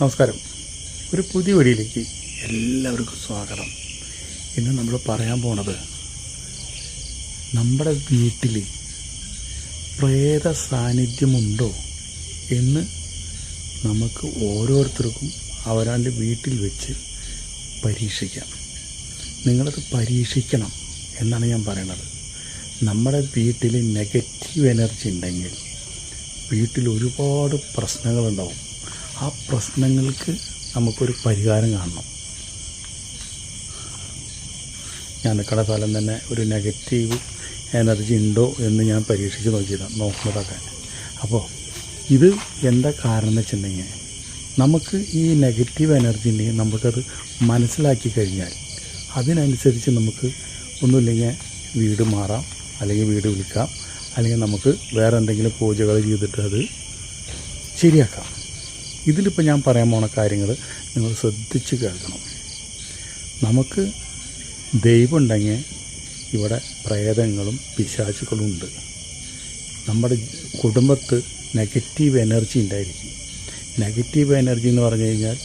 നമസ്കാരം. ഒരു പുതിയ വഴിയിലേക്ക് എല്ലാവർക്കും സ്വാഗതം. ഇന്ന് നമ്മൾ പറയാൻ പോണത് നമ്മുടെ വീട്ടിൽ പ്രേത സാന്നിധ്യമുണ്ടോ എന്ന് നമുക്ക് ഓരോരുത്തർക്കും അവരാന്റെ വീട്ടിൽ വെച്ച് പരീക്ഷിക്കാം. നിങ്ങളത് പരീക്ഷിക്കണം എന്നാണ് ഞാൻ പറയണത്. നമ്മുടെ വീട്ടിൽ നെഗറ്റീവ് എനർജി ഉണ്ടെങ്കിൽ വീട്ടിൽ ഒരുപാട് പ്രശ്നങ്ങളുണ്ടാവും. ആ പ്രശ്നങ്ങൾക്ക് നമുക്കൊരു പരിഹാരം കാണണം. ഞാൻ കട സ്ഥലം തന്നെ ഒരു നെഗറ്റീവ് എനർജി ഉണ്ടോ എന്ന് ഞാൻ പരീക്ഷിച്ച് നോക്കിയതാണ് നോക്കുന്നതൊക്കെ അപ്പോൾ ഇത് എന്താ കാരണം എന്ന് വെച്ചിട്ടുണ്ടെങ്കിൽ നമുക്ക് ഈ നെഗറ്റീവ് എനർജി ഉണ്ടെങ്കിൽ നമുക്കത് മനസ്സിലാക്കി കഴിഞ്ഞാൽ അതിനനുസരിച്ച് നമുക്ക് ഒന്നുമില്ലെങ്കിൽ വീട് മാറാം അല്ലെങ്കിൽ വീട് വിൽക്കാം അല്ലെങ്കിൽ നമുക്ക് വേറെ എന്തെങ്കിലും പൂജകൾ ചെയ്തിട്ട് അത് ശരിയാക്കാം. ഇതിലിപ്പോൾ ഞാൻ പറയാൻ പോണ കാര്യങ്ങൾ നിങ്ങൾ ശ്രദ്ധിച്ച് കേൾക്കണം. നമുക്ക് ദൈവമുണ്ടെങ്കിൽ ഇവിടെ പ്രേതങ്ങളും പിശാചുകളും ഉണ്ട്. നമ്മുടെ കുടുംബത്ത് നെഗറ്റീവ് എനർജി ഉണ്ടായിരിക്കും. നെഗറ്റീവ് എനർജി എന്ന് പറഞ്ഞു കഴിഞ്ഞാൽ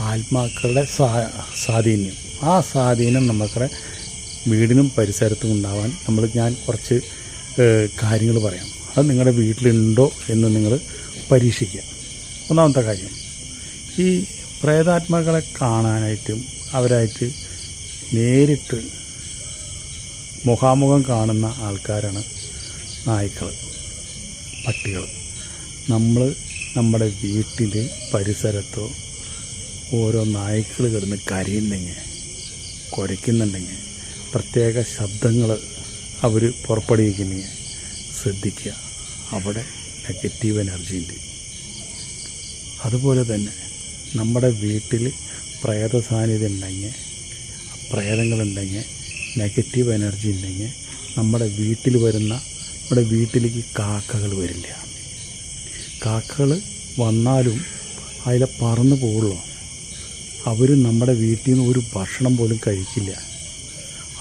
ആത്മാക്കളുടെ സാ സ്വാധീനം. ആ സ്വാധീനം നമ്മുടെ വീടിനും പരിസരത്തും ഉണ്ടാവാൻ നമ്മൾ ഞാൻ കുറച്ച് കാര്യങ്ങൾ പറയാം. അത് നിങ്ങളുടെ വീട്ടിലുണ്ടോ എന്ന് നിങ്ങൾ പരീക്ഷിക്കുക. ഒന്നാമത്തെ കാര്യം ഈ പ്രേതാത്മാക്കളെ കാണാനായിട്ടും അവരായിട്ട് നേരിട്ട് മുഖാമുഖം കാണുന്ന ആൾക്കാരാണ് നായ്ക്കൾ പട്ടികൾ നമ്മൾ നമ്മുടെ വീട്ടിന്റെ പരിസരത്തോ ഓരോ നായ്ക്കൾ കിടന്ന് കരയുന്നെങ്കിൽ കുരയ്ക്കുന്നുണ്ടെങ്കിൽ പ്രത്യേക ശബ്ദങ്ങൾ അവർ പുറപ്പെടുവിക്കുന്നെങ്കിൽ ശ്രദ്ധിക്കുക. അവിടെ നെഗറ്റീവ് എനർജി ഉണ്ട് അതുപോലെ തന്നെ നമ്മുടെ വീട്ടിൽ പ്രേത സാന്നിധ്യം ഉണ്ടെങ്കിൽ പ്രേതങ്ങളുണ്ടെങ്കിൽ നെഗറ്റീവ് എനർജി ഉണ്ടെങ്കിൽ നമ്മുടെ വീട്ടിൽ വരുന്ന നമ്മുടെ വീട്ടിലേക്ക് കാക്കകൾ വരില്ല. കാക്കകൾ വന്നാലും അതിലെ പറന്നു പോകുള്ളൂ. അവർ നമ്മുടെ വീട്ടിൽ നിന്ന് ഒരു ഭക്ഷണം പോലും കഴിക്കില്ല.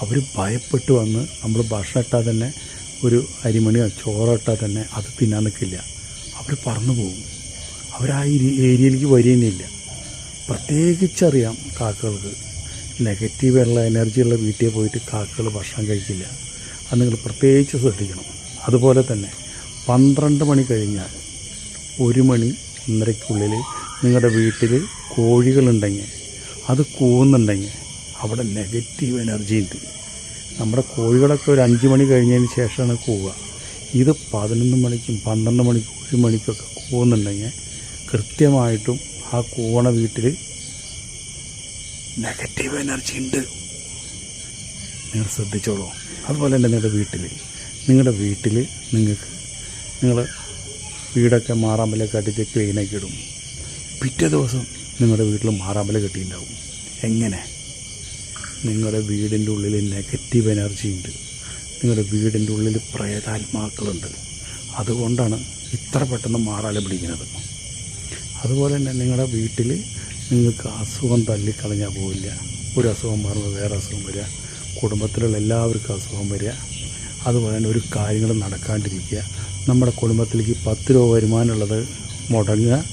അവർ ഭയപ്പെട്ട് വന്ന് നമ്മൾ ഭക്ഷണം ഇട്ടാൽ തന്നെ ഒരു അരിമണിയോ ചോറോ ഇട്ടാൽ തന്നെ അത് തിന്നാൻ നിൽക്കില്ല. അവർ പറന്നു പോകും. അവർ ആ ഏരിയയിലേക്ക് വരികയില്ല പ്രത്യേകിച്ചറിയാം കാക്കകൾക്ക്. നെഗറ്റീവ് ഉള്ള എനർജി ഉള്ള വീട്ടിൽ പോയിട്ട് കാക്കകൾ ഭക്ഷണം കഴിക്കില്ല. അത് നിങ്ങൾ പ്രത്യേകിച്ച് ശ്രദ്ധിക്കണം. അതുപോലെ തന്നെ പന്ത്രണ്ട് മണി കഴിഞ്ഞാൽ ഒരു മണി ഒന്നരയ്ക്കുള്ളിൽ നിങ്ങളുടെ വീട്ടിൽ കോഴികളുണ്ടെങ്കിൽ അത് കൂവുന്നുണ്ടെങ്കിൽ അവിടെ നെഗറ്റീവ് എനർജി ഉണ്ട്. നമ്മുടെ കോഴികളൊക്കെ ഒരു അഞ്ച് മണി കഴിഞ്ഞതിന് ശേഷമാണ് കൂവുക. ഇത് പതിനൊന്ന് മണിക്കും പന്ത്രണ്ട് മണിക്കും ഒരു മണിക്കൊക്കെ കൂവുന്നുണ്ടെങ്കിൽ കൃത്യമായിട്ടും ആ കൂവണ വീട്ടിൽ നെഗറ്റീവ് എനർജി ഉണ്ട്. നിങ്ങൾ ശ്രദ്ധിച്ചോളൂ. അതുപോലെ തന്നെ നിങ്ങളുടെ വീട്ടിൽ നിങ്ങളുടെ വീട്ടിൽ നിങ്ങൾക്ക് നിങ്ങൾ വീടൊക്കെ മാറാമ്പലൊക്കെ അടിച്ച് ക്ലീനാക്കി ഇടും. പിറ്റേ ദിവസം നിങ്ങളുടെ വീട്ടിൽ മാറാമ്പല കെട്ടിയിട്ടുണ്ടാവും എങ്ങനെ? നിങ്ങളുടെ വീടിന്റെ ഉള്ളിൽ നെഗറ്റീവ് എനർജി ഉണ്ട്. നിങ്ങളുടെ വീടിന്റെ ഉള്ളിൽ പ്രേതാത്മാക്കളുണ്ട്. അതുകൊണ്ടാണ് ഇത്ര പെട്ടെന്ന് മാറാല പിടിക്കുന്നത്. അതുപോലെ തന്നെ നിങ്ങളുടെ വീട്ടിൽ നിങ്ങൾക്ക് അസുഖം തള്ളിക്കളഞ്ഞാൽ പോവില്ല. ഒരു അസുഖം മാറുമ്പോൾ വേറെ അസുഖം വരിക. കുടുംബത്തിലുള്ള എല്ലാവർക്കും അസുഖം വരിക. അതുപോലെ തന്നെ ഒരു കാര്യങ്ങൾ നടക്കാണ്ടിരിക്കുക. നമ്മുടെ കുടുംബത്തിലേക്ക് പത്ത് രൂപ വരുമാനമുള്ളത് മുടങ്ങുക.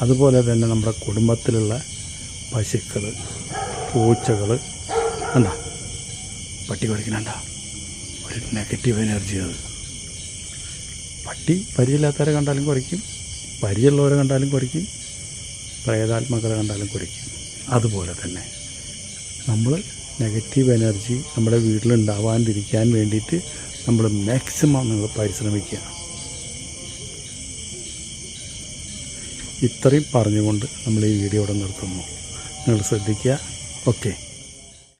അതുപോലെ തന്നെ നമ്മുടെ കുടുംബത്തിലുള്ള പശുക്കൾ പൂച്ചകൾ എന്താ? പട്ടി കുടിക്കണണ്ട ഒരു നെഗറ്റീവ് എനർജി അത്. പട്ടി പരിചയമില്ലാത്തവരെ കണ്ടാലും കുറയ്ക്കും. പരിചയമുള്ളവരെ കണ്ടാലും കുറയ്ക്കും പ്രേതാത്മകളെ കണ്ടാലും കുറയ്ക്കും അതുപോലെ തന്നെ നമ്മൾ നെഗറ്റീവ് എനർജി നമ്മുടെ വീട്ടിലുണ്ടാവാണ്ടിരിക്കാൻ വേണ്ടിയിട്ട് നമ്മൾ മാക്സിമം നിങ്ങൾ പരിശ്രമിക്കുക. ഇത്രയും പറഞ്ഞുകൊണ്ട് നമ്മൾ ഈ വീഡിയോ ഇവിടെ നിർത്തുന്നു. നിങ്ങൾ ശ്രദ്ധിക്കുക. ഓക്കെ